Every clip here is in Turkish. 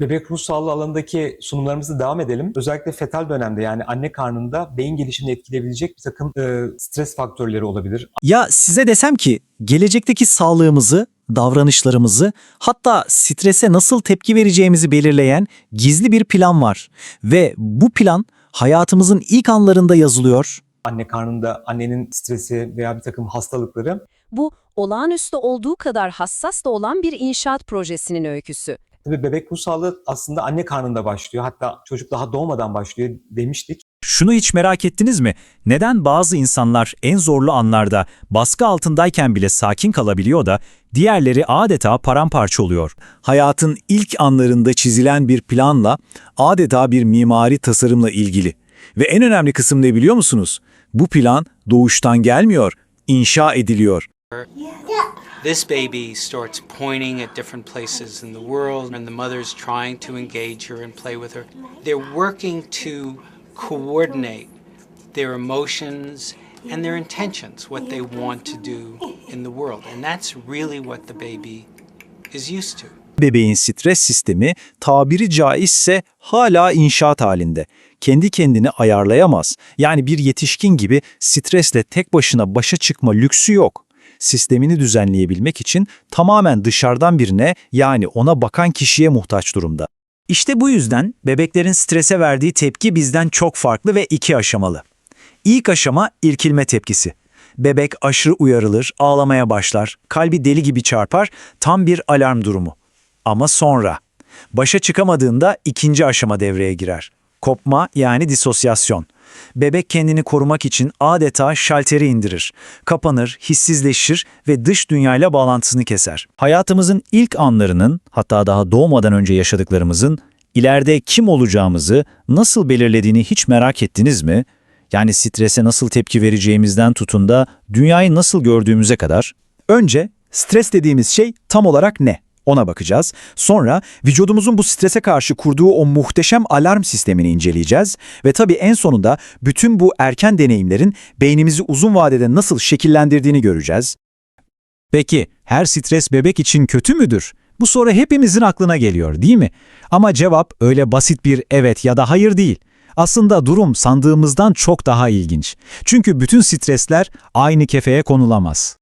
Bebek ruh sağlığı alanındaki sunumlarımızı devam edelim. Özellikle fetal dönemde yani anne karnında beyin gelişimini etkileyebilecek bir takım e, stres faktörleri olabilir. Ya size desem ki gelecekteki sağlığımızı, davranışlarımızı, hatta strese nasıl tepki vereceğimizi belirleyen gizli bir plan var. Ve bu plan hayatımızın ilk anlarında yazılıyor. Anne karnında annenin stresi veya bir takım hastalıkları Bu olağanüstü olduğu kadar hassas da olan bir inşaat projesinin öyküsü. Tabii bebek ruh sağlığı aslında anne karnında başlıyor. Hatta çocuk daha doğmadan başlıyor demiştik. Şunu hiç merak ettiniz mi? Neden bazı insanlar en zorlu anlarda baskı altındayken bile sakin kalabiliyor da diğerleri adeta paramparça oluyor? Hayatın ilk anlarında çizilen bir planla adeta bir mimari tasarımla ilgili. Ve en önemli kısım ne biliyor musunuz? Bu plan doğuştan gelmiyor, inşa ediliyor. This baby starts pointing at different places in the world, and the mother's trying to engage her and play with her. They're working to coordinate their emotions and their intentions, what they want to do in the world. And that's really what the baby is used to. Bebeğin stres sistemi tabiri caizse hala inşaat halinde. Kendi kendini ayarlayamaz. Yani bir yetişkin gibi stresle tek başına başa çıkma lüksü yok. Sistemini düzenleyebilmek için tamamen dışarıdan birine yani ona bakan kişiye muhtaç durumda. İşte bu yüzden bebeklerin strese verdiği tepki bizden çok farklı ve iki aşamalı. İlk aşama irkilme tepkisi. Bebek aşırı uyarılır, ağlamaya başlar, kalbi deli gibi çarpar, tam bir alarm durumu. Ama sonra, başa çıkamadığında ikinci aşama devreye girer. Kopma yani disosyasyon. Bebek kendini korumak için adeta şalteri indirir. Kapanır, hissizleşir ve dış dünyayla bağlantısını keser. Hayatımızın ilk anlarının, hatta daha doğmadan önce yaşadıklarımızın, ileride kim olacağımızı nasıl belirlediğini hiç merak ettiniz mi? Yani strese nasıl tepki vereceğimizden tutun da dünyayı nasıl gördüğümüze kadar. Önce stres dediğimiz şey tam olarak ne? Ona bakacağız. Sonra vücudumuzun bu strese karşı kurduğu o muhteşem alarm sistemini inceleyeceğiz. Ve tabii en sonunda bütün bu erken deneyimlerin beynimizi uzun vadede nasıl şekillendirdiğini göreceğiz. Peki her stres bebek için kötü müdür? Bu soru hepimizin aklına geliyor değil mi? Ama cevap öyle basit bir evet ya da hayır değil. Aslında durum sandığımızdan çok daha ilginç. Çünkü bütün stresler aynı kefeye konulamaz.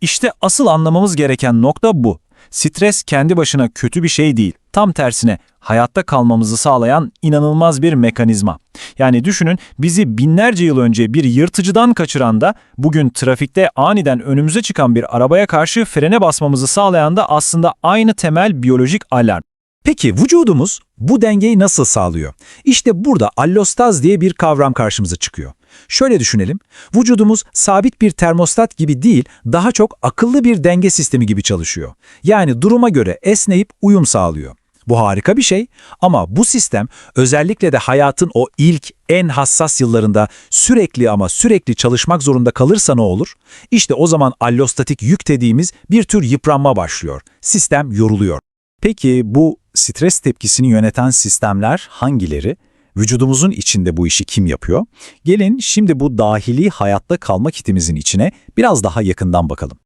İşte asıl anlamamız gereken nokta bu. Stres kendi başına kötü bir şey değil. Tam tersine hayatta kalmamızı sağlayan inanılmaz bir mekanizma. Yani düşünün bizi binlerce yıl önce bir yırtıcıdan kaçıran da bugün trafikte aniden önümüze çıkan bir arabaya karşı frene basmamızı sağlayan da aslında aynı temel biyolojik alarm. Peki vücudumuz bu dengeyi nasıl sağlıyor? İşte burada allostaz diye bir kavram karşımıza çıkıyor. Şöyle düşünelim, vücudumuz sabit bir termostat gibi değil, daha çok akıllı bir denge sistemi gibi çalışıyor. Yani duruma göre esneyip uyum sağlıyor. Bu harika bir şey ama bu sistem özellikle de hayatın o ilk en hassas yıllarında sürekli ama sürekli çalışmak zorunda kalırsa ne olur? İşte o zaman allostatik yük dediğimiz bir tür yıpranma başlıyor. Sistem yoruluyor. Peki bu stres tepkisini yöneten sistemler hangileri? Vücudumuzun içinde bu işi kim yapıyor? Gelin şimdi bu dahili hayatta kalma kitimizin içine biraz daha yakından bakalım.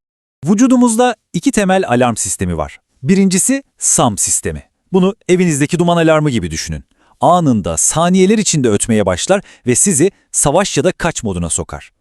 Vücudumuzda iki temel alarm sistemi var. Birincisi SAM sistemi. Bunu evinizdeki duman alarmı gibi düşünün. Anında saniyeler içinde ötmeye başlar ve sizi savaş ya da kaç moduna sokar.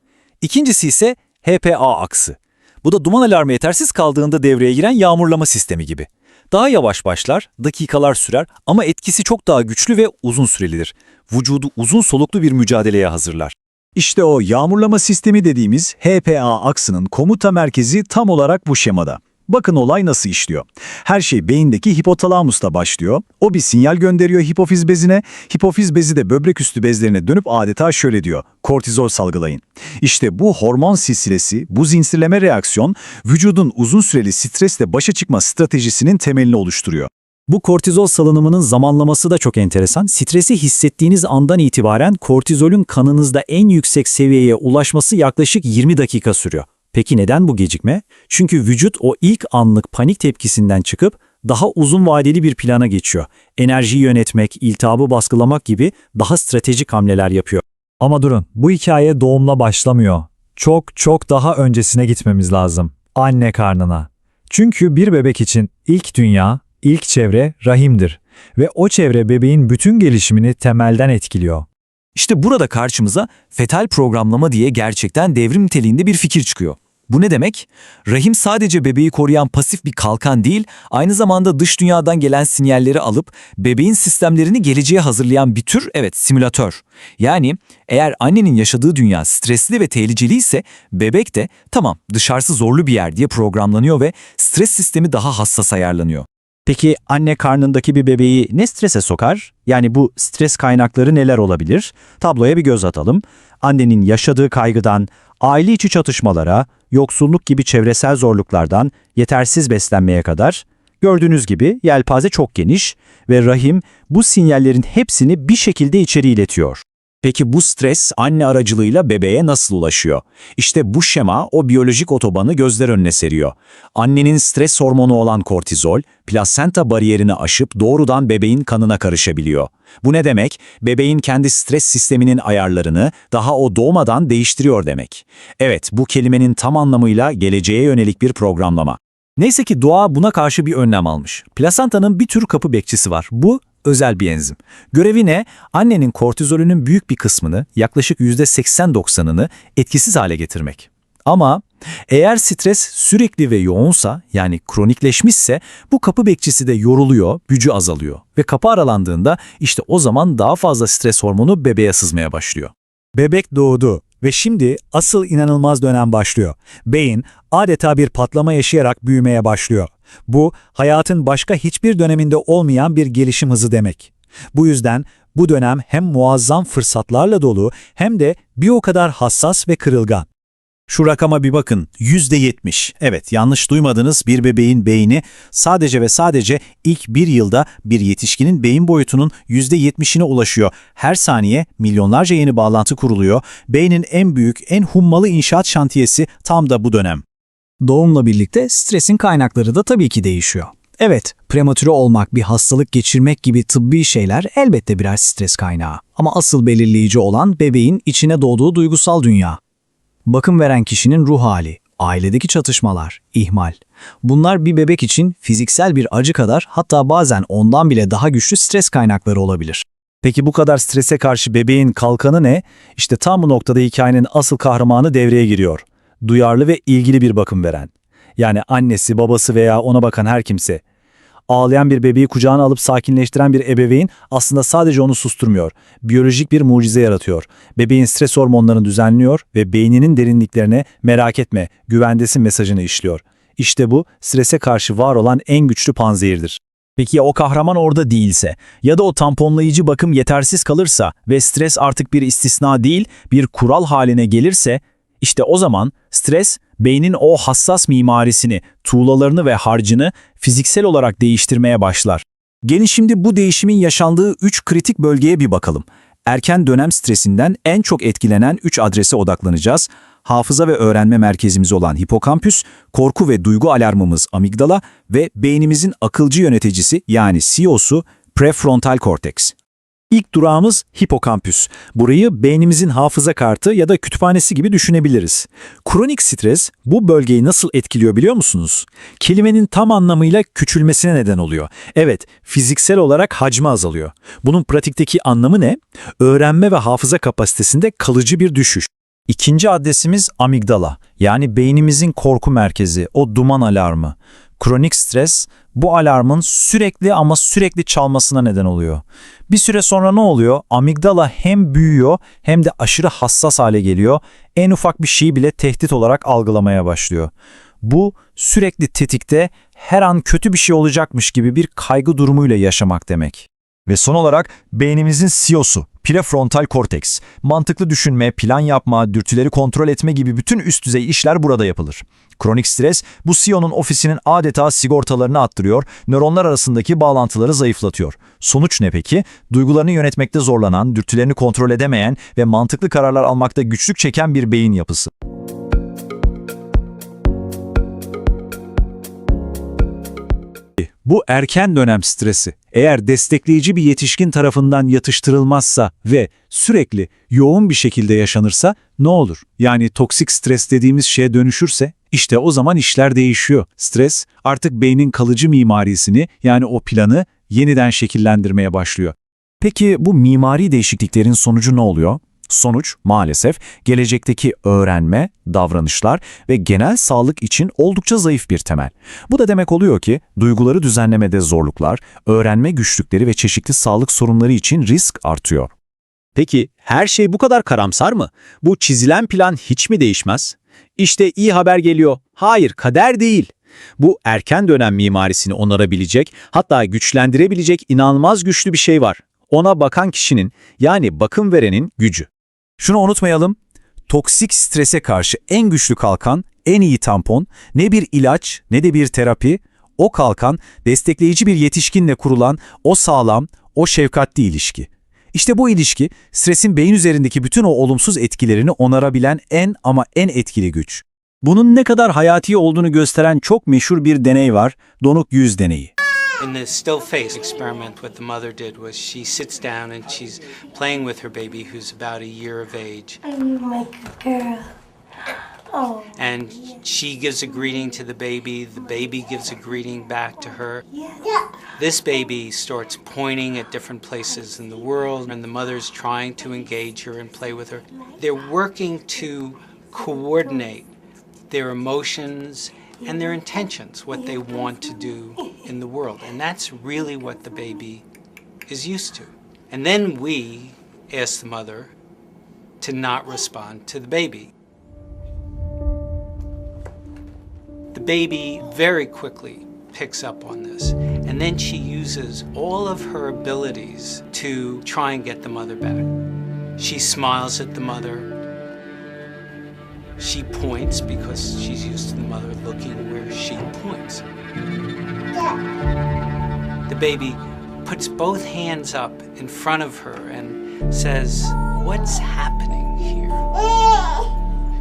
İkincisi ise HPA aksı. Bu da duman alarmı yetersiz kaldığında devreye giren yağmurlama sistemi gibi. Daha yavaş başlar, dakikalar sürer ama etkisi çok daha güçlü ve uzun sürelidir. Vücudu uzun soluklu bir mücadeleye hazırlar. İşte o yağmurlama sistemi dediğimiz HPA aksının komuta merkezi tam olarak bu şemada. Bakın olay nasıl işliyor. Her şey beyindeki hipotalamusla başlıyor. O bir sinyal gönderiyor hipofiz bezine. Hipofiz bezi de böbrek üstü bezlerine dönüp adeta şöyle diyor. Kortizol salgılayın. İşte bu hormon silsilesi, bu zincirleme reaksiyon vücudun uzun süreli stresle başa çıkma stratejisinin temelini oluşturuyor. Bu kortizol salınımının zamanlaması da çok enteresan. Stresi hissettiğiniz andan itibaren kortizolün kanınızda en yüksek seviyeye ulaşması yaklaşık 20 dakika sürüyor. Peki neden bu gecikme? Çünkü vücut o ilk anlık panik tepkisinden çıkıp daha uzun vadeli bir plana geçiyor. Enerjiyi yönetmek, iltihabı baskılamak gibi daha stratejik hamleler yapıyor. Ama durun, bu hikaye doğumla başlamıyor. Çok çok daha öncesine gitmemiz lazım. Anne karnına. Çünkü bir bebek için ilk dünya, ilk çevre rahimdir. Ve o çevre bebeğin bütün gelişimini temelden etkiliyor. İşte burada karşımıza fetal programlama diye gerçekten devrim niteliğinde bir fikir çıkıyor. Bu ne demek? Rahim sadece bebeği koruyan pasif bir kalkan değil, aynı zamanda dış dünyadan gelen sinyalleri alıp bebeğin sistemlerini geleceğe hazırlayan bir tür, evet simülatör. Yani eğer annenin yaşadığı dünya stresli ve tehlikeli ise bebek de tamam dışarısı zorlu bir yer diye programlanıyor ve stres sistemi daha hassas ayarlanıyor. Peki anne karnındaki bir bebeği ne strese sokar? Yani bu stres kaynakları neler olabilir? Tabloya bir göz atalım. Annenin yaşadığı kaygıdan, aile içi çatışmalara, yoksulluk gibi çevresel zorluklardan yetersiz beslenmeye kadar gördüğünüz gibi yelpaze çok geniş ve rahim bu sinyallerin hepsini bir şekilde içeri iletiyor. Peki bu stres anne aracılığıyla bebeğe nasıl ulaşıyor? İşte bu şema o biyolojik otobanı gözler önüne seriyor. Annenin stres hormonu olan kortizol, plasenta bariyerini aşıp doğrudan bebeğin kanına karışabiliyor. Bu ne demek? Bebeğin kendi stres sisteminin ayarlarını daha o doğmadan değiştiriyor demek. Evet, bu kelimenin tam anlamıyla geleceğe yönelik bir programlama. Neyse ki doğa buna karşı bir önlem almış. Plasentanın bir tür kapı bekçisi var. Bu özel bir enzim. Görevi ne? Annenin kortizolünün büyük bir kısmını, yaklaşık %80-90'ını etkisiz hale getirmek. Ama eğer stres sürekli ve yoğunsa, yani kronikleşmişse bu kapı bekçisi de yoruluyor, gücü azalıyor. Ve kapı aralandığında işte o zaman daha fazla stres hormonu bebeğe sızmaya başlıyor. Bebek doğdu ve şimdi asıl inanılmaz dönem başlıyor. Beyin adeta bir patlama yaşayarak büyümeye başlıyor. Bu hayatın başka hiçbir döneminde olmayan bir gelişim hızı demek. Bu yüzden bu dönem hem muazzam fırsatlarla dolu hem de bir o kadar hassas ve kırılgan. Şu rakama bir bakın, %70. Evet, yanlış duymadınız bir bebeğin beyni sadece ve sadece ilk bir yılda bir yetişkinin beyin boyutunun %70'ine ulaşıyor. Her saniye milyonlarca yeni bağlantı kuruluyor. Beynin en büyük, en hummalı inşaat şantiyesi tam da bu dönem. Doğumla birlikte stresin kaynakları da tabii ki değişiyor. Evet, prematüre olmak, bir hastalık geçirmek gibi tıbbi şeyler elbette birer stres kaynağı. Ama asıl belirleyici olan bebeğin içine doğduğu duygusal dünya. Bakım veren kişinin ruh hali, ailedeki çatışmalar, ihmal. Bunlar bir bebek için fiziksel bir acı kadar hatta bazen ondan bile daha güçlü stres kaynakları olabilir. Peki bu kadar strese karşı bebeğin kalkanı ne? İşte tam bu noktada hikayenin asıl kahramanı devreye giriyor. Duyarlı ve ilgili bir bakım veren. Yani annesi, babası veya ona bakan her kimse. Ağlayan bir bebeği kucağına alıp sakinleştiren bir ebeveyn aslında sadece onu susturmuyor. Biyolojik bir mucize yaratıyor. Bebeğin stres hormonlarını düzenliyor ve beyninin derinliklerine merak etme, güvendesin mesajını işliyor. İşte bu strese karşı var olan en güçlü panzehirdir. Peki ya o kahraman orada değilse ya da o tamponlayıcı bakım yetersiz kalırsa ve stres artık bir istisna değil bir kural haline gelirse işte o zaman stres beynin o hassas mimarisini, tuğlalarını ve harcını fiziksel olarak değiştirmeye başlar. Gelin şimdi bu değişimin yaşandığı 3 kritik bölgeye bir bakalım. Erken dönem stresinden en çok etkilenen 3 adrese odaklanacağız. Hafıza ve öğrenme merkezimiz olan hipokampüs, korku ve duygu alarmımız amigdala ve beynimizin akılcı yöneticisi yani CEO'su prefrontal korteks. İlk durağımız hipokampüs. Burayı beynimizin hafıza kartı ya da kütüphanesi gibi düşünebiliriz. Kronik stres bu bölgeyi nasıl etkiliyor biliyor musunuz? Kelimenin tam anlamıyla küçülmesine neden oluyor. Evet, fiziksel olarak hacmi azalıyor. Bunun pratikteki anlamı ne? Öğrenme ve hafıza kapasitesinde kalıcı bir düşüş. İkinci adresimiz amigdala, yani beynimizin korku merkezi, o duman alarmı. Kronik stres bu alarmın sürekli ama sürekli çalmasına neden oluyor. Bir süre sonra ne oluyor? Amigdala hem büyüyor hem de aşırı hassas hale geliyor. En ufak bir şeyi bile tehdit olarak algılamaya başlıyor. Bu sürekli tetikte her an kötü bir şey olacakmış gibi bir kaygı durumuyla yaşamak demek. Ve son olarak beynimizin CEO'su, prefrontal korteks. Mantıklı düşünme, plan yapma, dürtüleri kontrol etme gibi bütün üst düzey işler burada yapılır. Kronik stres bu CEO'nun ofisinin adeta sigortalarını attırıyor, nöronlar arasındaki bağlantıları zayıflatıyor. Sonuç ne peki? Duygularını yönetmekte zorlanan, dürtülerini kontrol edemeyen ve mantıklı kararlar almakta güçlük çeken bir beyin yapısı. Bu erken dönem stresi eğer destekleyici bir yetişkin tarafından yatıştırılmazsa ve sürekli yoğun bir şekilde yaşanırsa ne olur? Yani toksik stres dediğimiz şeye dönüşürse işte o zaman işler değişiyor. Stres artık beynin kalıcı mimarisini yani o planı yeniden şekillendirmeye başlıyor. Peki bu mimari değişikliklerin sonucu ne oluyor? Sonuç maalesef gelecekteki öğrenme, davranışlar ve genel sağlık için oldukça zayıf bir temel. Bu da demek oluyor ki duyguları düzenlemede zorluklar, öğrenme güçlükleri ve çeşitli sağlık sorunları için risk artıyor. Peki her şey bu kadar karamsar mı? Bu çizilen plan hiç mi değişmez? İşte iyi haber geliyor. Hayır, kader değil. Bu erken dönem mimarisini onarabilecek, hatta güçlendirebilecek inanılmaz güçlü bir şey var. Ona bakan kişinin, yani bakım verenin gücü. Şunu unutmayalım, toksik strese karşı en güçlü kalkan, en iyi tampon, ne bir ilaç ne de bir terapi, o kalkan destekleyici bir yetişkinle kurulan o sağlam, o şefkatli ilişki. İşte bu ilişki, stresin beyin üzerindeki bütün o olumsuz etkilerini onarabilen en ama en etkili güç. Bunun ne kadar hayati olduğunu gösteren çok meşhur bir deney var, donuk yüz deneyi. In the still face experiment, what the mother did was she sits down and she's playing with her baby who's about a year of age. I'm like a girl. Oh, And she gives a greeting to the baby, the baby gives a greeting back to her. yeah. This baby starts pointing at different places in the world, and the mother's trying to engage her and play with her. They're working to coordinate their emotions and their intentions, what they want to do in the world. And that's really what the baby is used to. And then we ask the mother to not respond to the baby. The baby very quickly picks up on this, and then she uses all of her abilities to try and get the mother back. She smiles at the mother. She points because she's used to the mother looking where she points. The baby puts both hands up in front of her and says, What's happening here?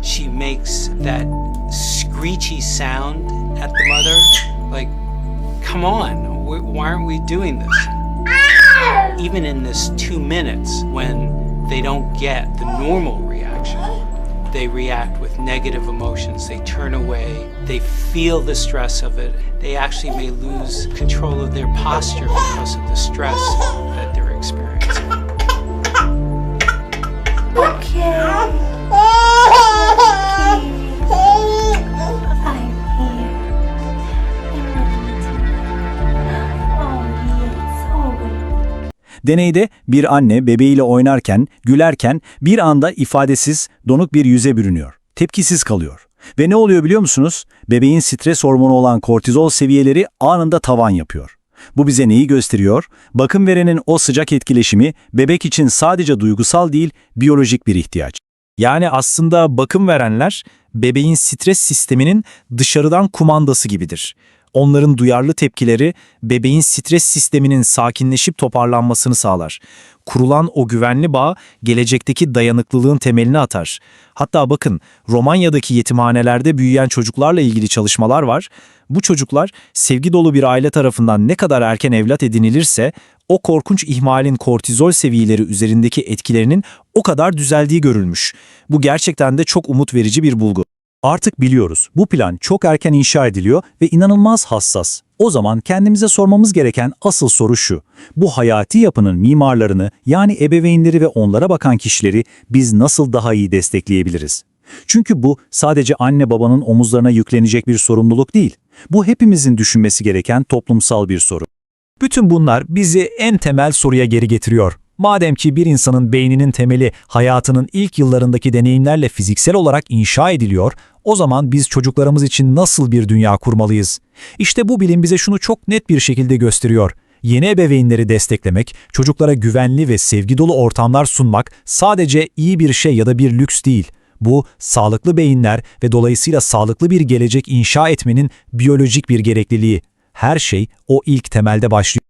she makes that screechy sound at the mother. Like, come on, why aren't we doing this? Even in this two minutes when they don't get the normal they react with negative emotions. They turn away. They feel the stress of it. They actually may lose control of their posture because of the stress Deneyde bir anne bebeğiyle oynarken, gülerken bir anda ifadesiz, donuk bir yüze bürünüyor. Tepkisiz kalıyor. Ve ne oluyor biliyor musunuz? Bebeğin stres hormonu olan kortizol seviyeleri anında tavan yapıyor. Bu bize neyi gösteriyor? Bakım verenin o sıcak etkileşimi bebek için sadece duygusal değil, biyolojik bir ihtiyaç. Yani aslında bakım verenler bebeğin stres sisteminin dışarıdan kumandası gibidir. Onların duyarlı tepkileri bebeğin stres sisteminin sakinleşip toparlanmasını sağlar. Kurulan o güvenli bağ gelecekteki dayanıklılığın temelini atar. Hatta bakın Romanya'daki yetimhanelerde büyüyen çocuklarla ilgili çalışmalar var. Bu çocuklar sevgi dolu bir aile tarafından ne kadar erken evlat edinilirse o korkunç ihmalin kortizol seviyeleri üzerindeki etkilerinin o kadar düzeldiği görülmüş. Bu gerçekten de çok umut verici bir bulgu. Artık biliyoruz bu plan çok erken inşa ediliyor ve inanılmaz hassas. O zaman kendimize sormamız gereken asıl soru şu. Bu hayati yapının mimarlarını yani ebeveynleri ve onlara bakan kişileri biz nasıl daha iyi destekleyebiliriz? Çünkü bu sadece anne babanın omuzlarına yüklenecek bir sorumluluk değil. Bu hepimizin düşünmesi gereken toplumsal bir soru. Bütün bunlar bizi en temel soruya geri getiriyor. Madem ki bir insanın beyninin temeli hayatının ilk yıllarındaki deneyimlerle fiziksel olarak inşa ediliyor, o zaman biz çocuklarımız için nasıl bir dünya kurmalıyız? İşte bu bilim bize şunu çok net bir şekilde gösteriyor. Yeni ebeveynleri desteklemek, çocuklara güvenli ve sevgi dolu ortamlar sunmak sadece iyi bir şey ya da bir lüks değil. Bu, sağlıklı beyinler ve dolayısıyla sağlıklı bir gelecek inşa etmenin biyolojik bir gerekliliği. Her şey o ilk temelde başlıyor.